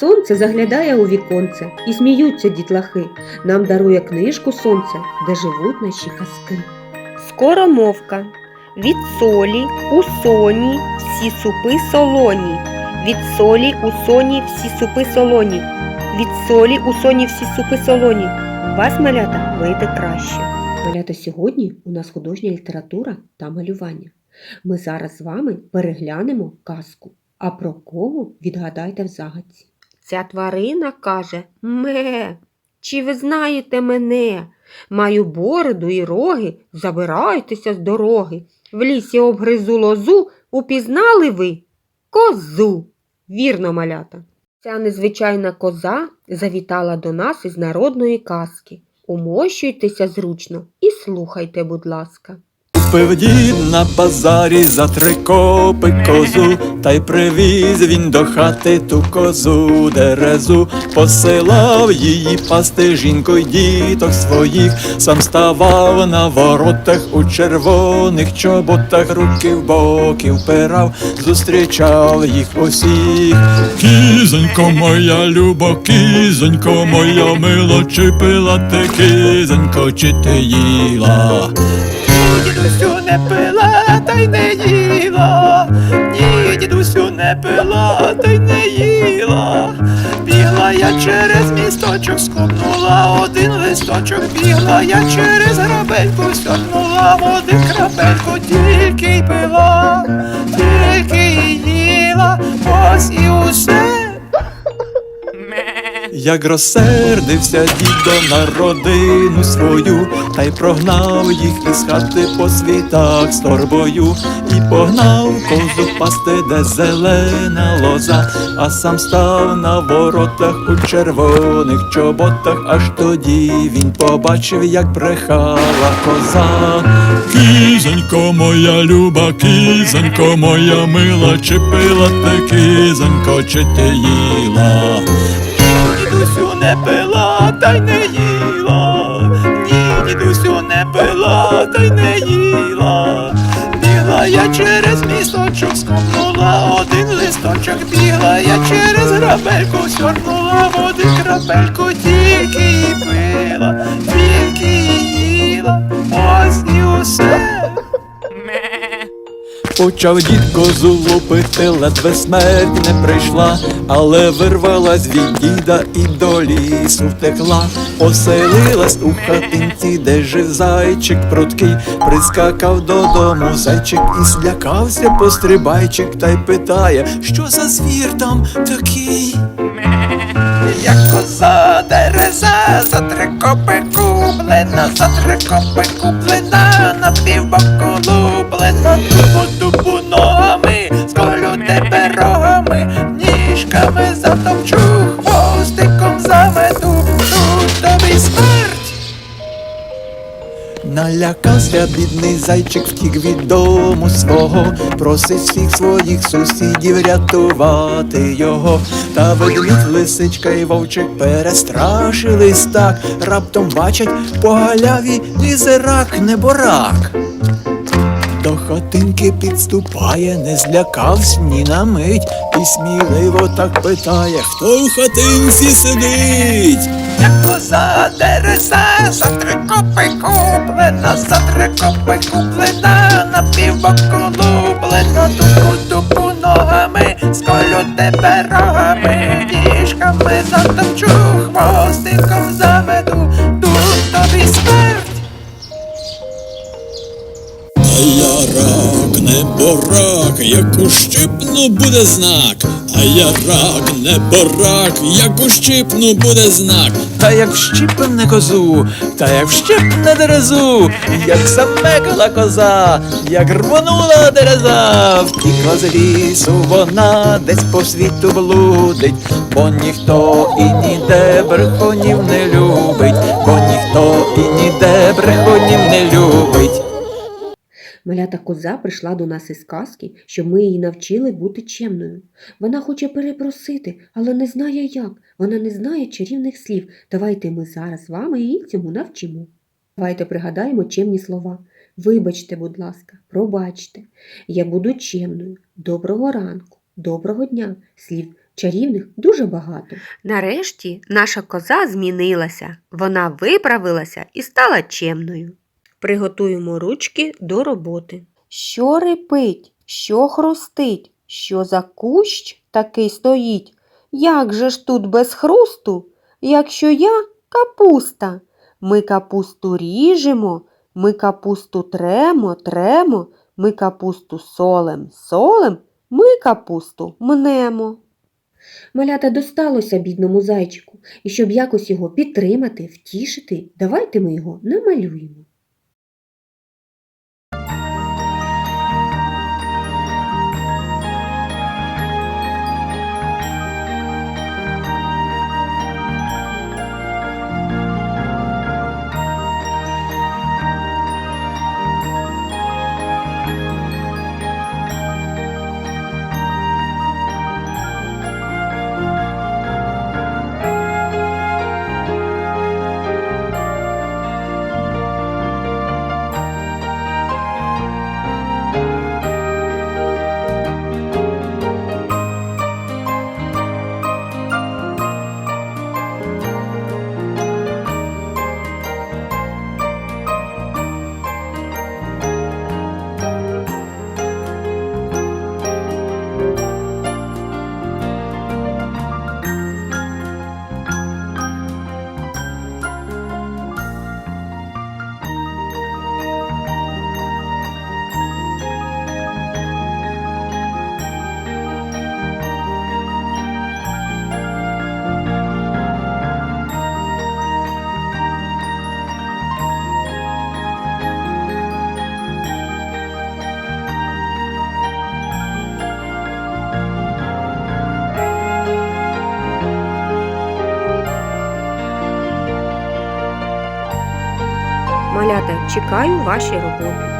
Сонце заглядає у віконце і сміються дітлахи. Нам дарує книжку сонце, де живуть наші казки. Скоромовка. Від солі у соні всі супи солоні. Від солі у соні всі супи солоні. Від солі у соні всі супи солоні. У Вас, малята, вийде краще. Малята, сьогодні у нас художня література та малювання. Ми зараз з вами переглянемо казку. А про кого відгадайте в загадці. Ця тварина каже Ме. Чи ви знаєте мене? Маю бороду і роги, забирайтеся з дороги. В лісі обгризу лозу, упізнали ви козу. Вірно, малята. Ця незвичайна коза завітала до нас із народної казки. Умощуйтеся зручно і слухайте, будь ласка. Купив дід на базарі за три копи козу, та й привіз він до хати ту козу дерезу, посилав її пасти жінку й діток своїх, сам ставав на воротах у червоних чоботах, руки в боки впирав, зустрічав їх усіх. Кізонько моя любо, кізонько моя мило, чи пила ти кізонько, чи ти їла? Дідусю не пила, та й не їла. Ні, дідусю не пила, та й не їла. Бігла я через місточок, скопнула один листочок, бігла я через грабельку, сьорнула в один крапельку, тільки й пила, тільки й їла, ось і усе. Як розсердився дідо на родину свою, та й прогнав їх із хати по світах з торбою, і погнав козу пасти, де зелена лоза, а сам став на воротах у червоних чоботах, аж тоді він побачив, як брехала коза. Кізонько моя люба, кізонько моя мила, чи пила ти кізонько, чи ти їла? Дідусю не пила, та й не їла. Ні, дідусю не пила, та й не їла. Бігла я через місточок, скопнула один листочок, бігла я через грабельку, сьорнула води крапельку, тільки пила, Почав дід козу ледве смерть не прийшла, але вирвалась від діда і до лісу втекла, поселилась у хатинці, де жив зайчик пруткий, прискакав додому зайчик і злякався пострибайчик, та й питає, що за звір там такий? Як коза дереза, за три копи куплена, за три копи куплена, на півбоку луплена, тупу ногами, сколю тебе рогами, ніжками затопчу, хвостиком замету, тут тобі смерть. Налякався бідний зайчик, втік від дому свого, просить всіх своїх сусідів рятувати його. Та ведмідь, лисичка і вовчик перестрашились так, раптом бачать по галяві лізе рак неборак. До хатинки підступає, не злякавсь ні на мить, і сміливо так питає, хто в хатинці сидить. Як коза дереза, за три копи куплена, за три копи куплена, на півбоку луплена, тупу тупу ногами, сколю тебе рогами, ніжками затопчу, хвостиком заведу, борак, як ущипну буде знак, а я рак, не борак, як ущипну буде знак. Та як вщипне козу, та як вщипне дерезу, як замекала коза, як рвонула дереза, втікла з лісу вона десь по світу блудить, бо ніхто і ніде брехунів не любить, бо ніхто і ніде брехунів не любить. Малята коза прийшла до нас із казки, щоб ми її навчили бути чемною. Вона хоче перепросити, але не знає як. Вона не знає чарівних слів. Давайте ми зараз з вами її цьому навчимо. Давайте пригадаємо чемні слова. Вибачте, будь ласка, пробачте. Я буду чемною. Доброго ранку. доброго дня. Слів чарівних дуже багато. Нарешті наша коза змінилася, вона виправилася і стала чемною. Приготуємо ручки до роботи. Що рипить, що хрустить, що за кущ такий стоїть? Як же ж тут без хрусту, якщо я капуста? Ми капусту ріжемо, ми капусту тремо, тремо, ми капусту солем, солем, ми капусту мнемо. Малята досталося бідному зайчику, і щоб якось його підтримати, втішити, давайте ми його намалюємо. Малята, чекаю ваші роботи.